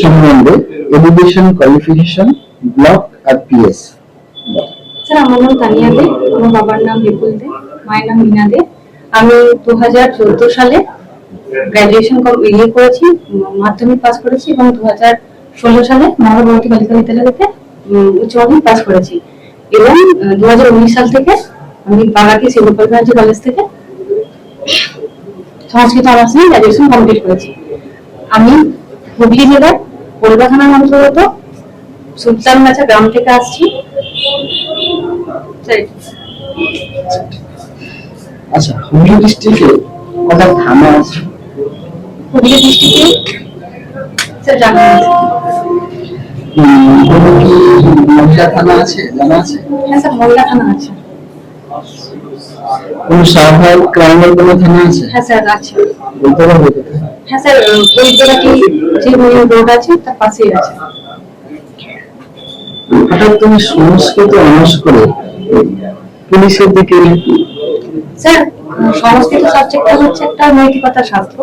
সম্বন্ধে education qualification block আর PS sir, আমার নাম তানিয়া দে, আমার বাবার নাম বিপুল দে, মায়ের নাম মিনা দে। আমি দু হাজার চোদ্দ সালে গ্র্যাজুয়েশন ইয়ে করেছি মাধ্যমিক পাস করেছি এবং দু হাজার ষোলো সালে মহাভারতী বালিকা বিদ্যালয় থেকে উচ্চ মাধ্যমিক পাস করেছি। এবং দু হাজার উনিশ সাল থেকে আমি বাগাতি শিবপল্লী কলেজ থেকে সংস্কৃত অনার্স নিয়ে গ্র্যাজুয়েশন কমপ্লিট করেছি। আমি হুগলি জেলার থানার অন্তর্গত সুলতানগাছা গ্রাম থেকে আসছি। আচ্ছা হুগলি ডিস্ট্রিক্টে কটা থানা আছে? হুগলি ডিস্ট্রিক্টে স্যার জানা মহিলা থানা আছে? জানা আছে? হ্যাঁ স্যার মহিলা থানা আছে। কোন সাহায্য ক্রাইমের কোনো থানা আছে? হ্যাঁ স্যার আছে। বলতে পারবে হ্যাঁ স্যার বৈদ্যবাটি যে মেইন রোড আছে তার পাশেই আছে। হঠাৎ তুমি সংস্কৃত অনার্স করে পুলিশের দিকে স্যার সংস্কৃত সাবজেক্টটা হচ্ছে একটা নৈতিকতা শাস্ত্র।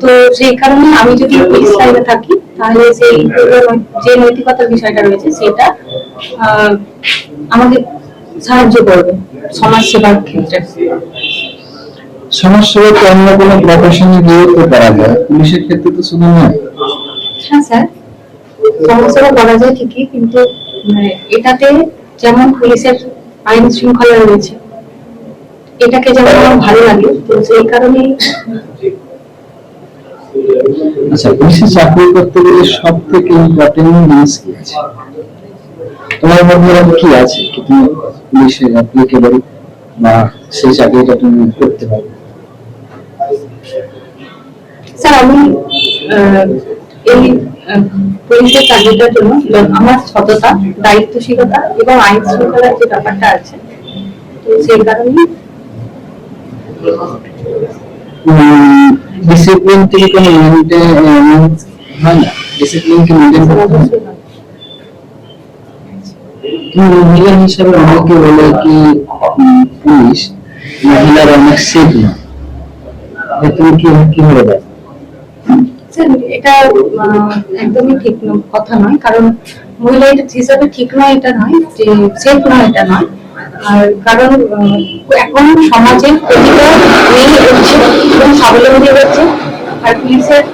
তো সেই কারণে আমি যদি পুলিশ লাইনে থাকি তাহলে সেই যে নৈতিকতার বিষয়টা রয়েছে সেটা আমাকে সাহায্য করবে সমাজ সেবার ক্ষেত্রে। তো অন্য কোনো প্রফেশনে গিয়ে তো করা যায়। পুলিশের ক্ষেত্রে তো শুধু নয়। হ্যাঁ স্যার। সমাজসেবা করা যায় ঠিকই কিন্তু মানে এটাতে যেমন পুলিশের আইন শৃঙ্খলা রয়েছে এটাকে যেমন আমার ভালো লাগে তো সেই কারণেই আচ্ছা পুলিশে চাকরি করতে গেলে সব থেকে ইম্পর্টেন্ট জিনিস কি আছে? তোমার মধ্যে কি আছে কি তুমি পুলিশে অ্যাপ্লিকেবল বা সেই চাকরিটা তুমি করতে পারবে স্যার আমি এই পুলিশের চাকরিটার জন্য আমার সততা দায়িত্বশীলতা এবং আইন শৃঙ্খলার যে ব্যাপারটা আছে তো সেই কারণেই ডিসিপ্লিন থেকে কোনো মেনটেন হয় না ডিসিপ্লিন কি মেনটেন করতে মহিলা হিসাবে অনেকে বলে কি পুলিশ মহিলার অনেক সেফ না তুমি কি এটা একদমই ঠিক কথা নয়। কারণ মহিলা এটা হিসাবে ঠিক নয়, এটা নয়, যে সেফ নয়, এটা নয়। আর কারণ এখন সমাজের প্রতিটা মেয়ে হচ্ছে স্বাবলম্বী হচ্ছে আর পুলিশের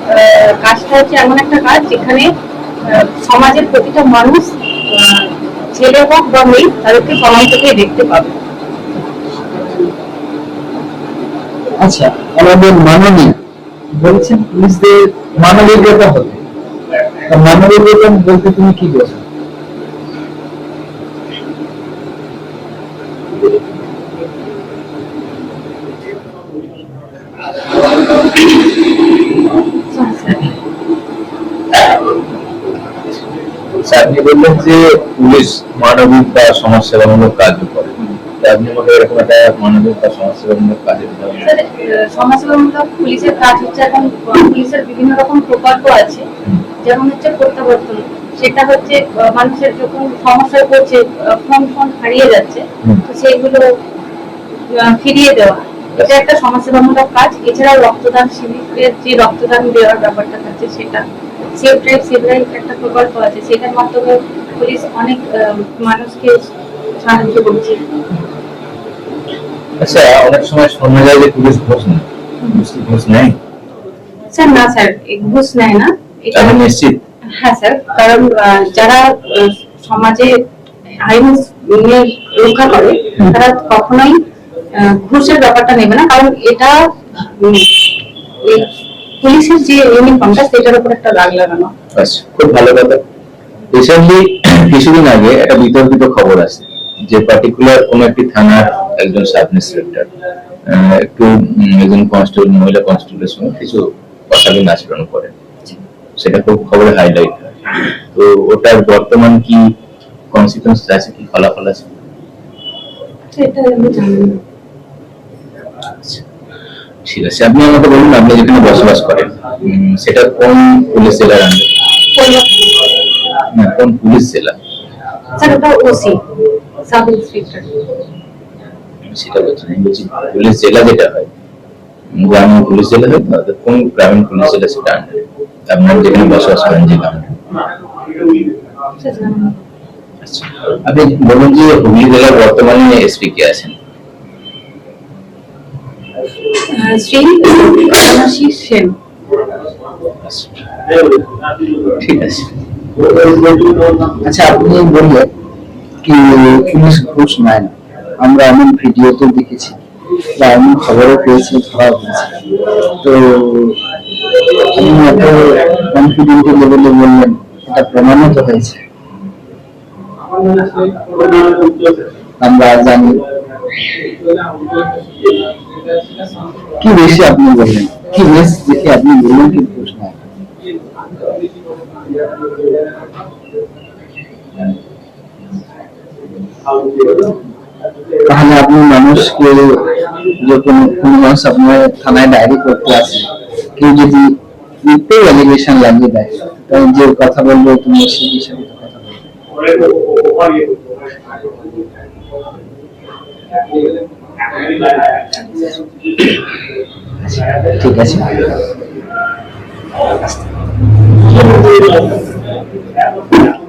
কাজটা হচ্ছে এমন একটা কাজ যেখানে সমাজের প্রতিটা মানুষ ছেলে হোক বা মেয়ে, তাদেরকে সমান চোখে দেখতে পাবে। আচ্ছা আমাদের মাননীয় বলছেন পুলিশদের মানবিকতা হবে মানবিকতা বলতে তুমি কি বোঝো? আপনি বললেন যে পুলিশ মানবিক বা সমাজসেবামূলক কাজও করে। আপনি মনে এরকম একটা মানবিক বা সমাজসেবামূলক কাজের উদাহরণ স্যার, আহ, সমাজসেবামূলক পুলিশের কাজ হচ্ছে এখন পুলিশের বিভিন্ন রকম প্রকল্প আছে। যেমন হচ্ছে প্রত্যাবর্তন। সেটা হচ্ছে মানুষের যখন সমস্যায় পড়ছে আহ, ফোন ফোন হারিয়ে যাচ্ছে তো সেইগুলো ফিরিয়ে দেওয়া। এটা একটা সমাজসেবামূলক কাজ। এছাড়াও রক্তদান শিবিরের যে রক্তদান দেওয়ার ব্যাপারটা থাকছে সেটা সেফ ড্রাইভ সেভ লাইফ একটা প্রকল্প আছে সেটার মাধ্যমে পুলিশ অনেক মানুষকে সাহায্য করছে। আচ্ছা অনেক সময় শোনা যায় যে পুলিশ ঘোষ নেয়? ঘোষ নেয়? স্যার না স্যার ঘুষ নেয় না। এটা নিশ্চিত। হ্যাঁ স্যার কারণ যারা সমাজে আইন নিয়ে রক্ষা করে তারা কখনোই ঘুষের ব্যাপারটা নেবে না কারণ এটা পুলিশের যে ইউনিফর্মটা সেটার উপর একটা দাগ লাগানো। আচ্ছা খুব ভালো কথা। রিসেন্টলি কিছুদিন আগে একটা বিতর্কিত খবর আছে যে পার্টিকুলার কোন একটি থানার একজন সাব ইন্সপেক্টর একটু একজন কনস্টেবল মহিলা কনস্টেবলের সঙ্গে কিছু অশালীন আচরণ করে। সেটা খুব খবরে হাইলাইট হয়। তো ওটার বর্তমান কি কনসিকুয়েন্স আছে কি ফলাফল আছে? সেটা আমি জানি না। ঠিক আছে। আপনি আমাকে বলুন আপনি যেখানে বসবাস করেন সেটা কোন পুলিশ জেলার আন্ডার? না কোন পুলিশ জেলা? স্যার ওটা ওসি সাব ইন্সপেক্টর সেটা বলছি আমি বলছি পুলিশ জেলা যেটা হয় গ্রামীণ পুলিশ জেলা হয় অর্থাৎ কোন গ্রামীণ পুলিশ জেলা সেটা under? আপনার যেখানে বসবাস করেন যে গ্রামে আচ্ছা। আপনি বলুন যে হুগলি জেলার বর্তমানে এসপি কে আছেন? শ্রী সন্ন্যাসী সেন আচ্ছা, ঠিক আছে। আচ্ছা আপনি বললেন কি পুলিশ ঘুষ নেয় না আমরা এমন ভিডিওতে দেখেছি বা এমন খবরও পেয়েছি ধরা হয়েছে তো আপনি এত কনফিডেন্ট লেভেলে বললেন এটা প্রমাণিত হয়েছে। আমরা জানি কি বেশি আপনি বললেন কি বেশ দেখে আপনি বললেন কি ঘুষ নেয় না? তাহলে আপনি মানুষকে যখন কোন মানুষ আপনার থানায় ডায়েরি করতে আসে কেউ যদি মিথ্যে অ্যালিগেশন লাগিয়ে দেয় তাহলে যে কথা বলব তুমি সেই হিসাবে তো কথা বলবে ঠিক আছে Thank you.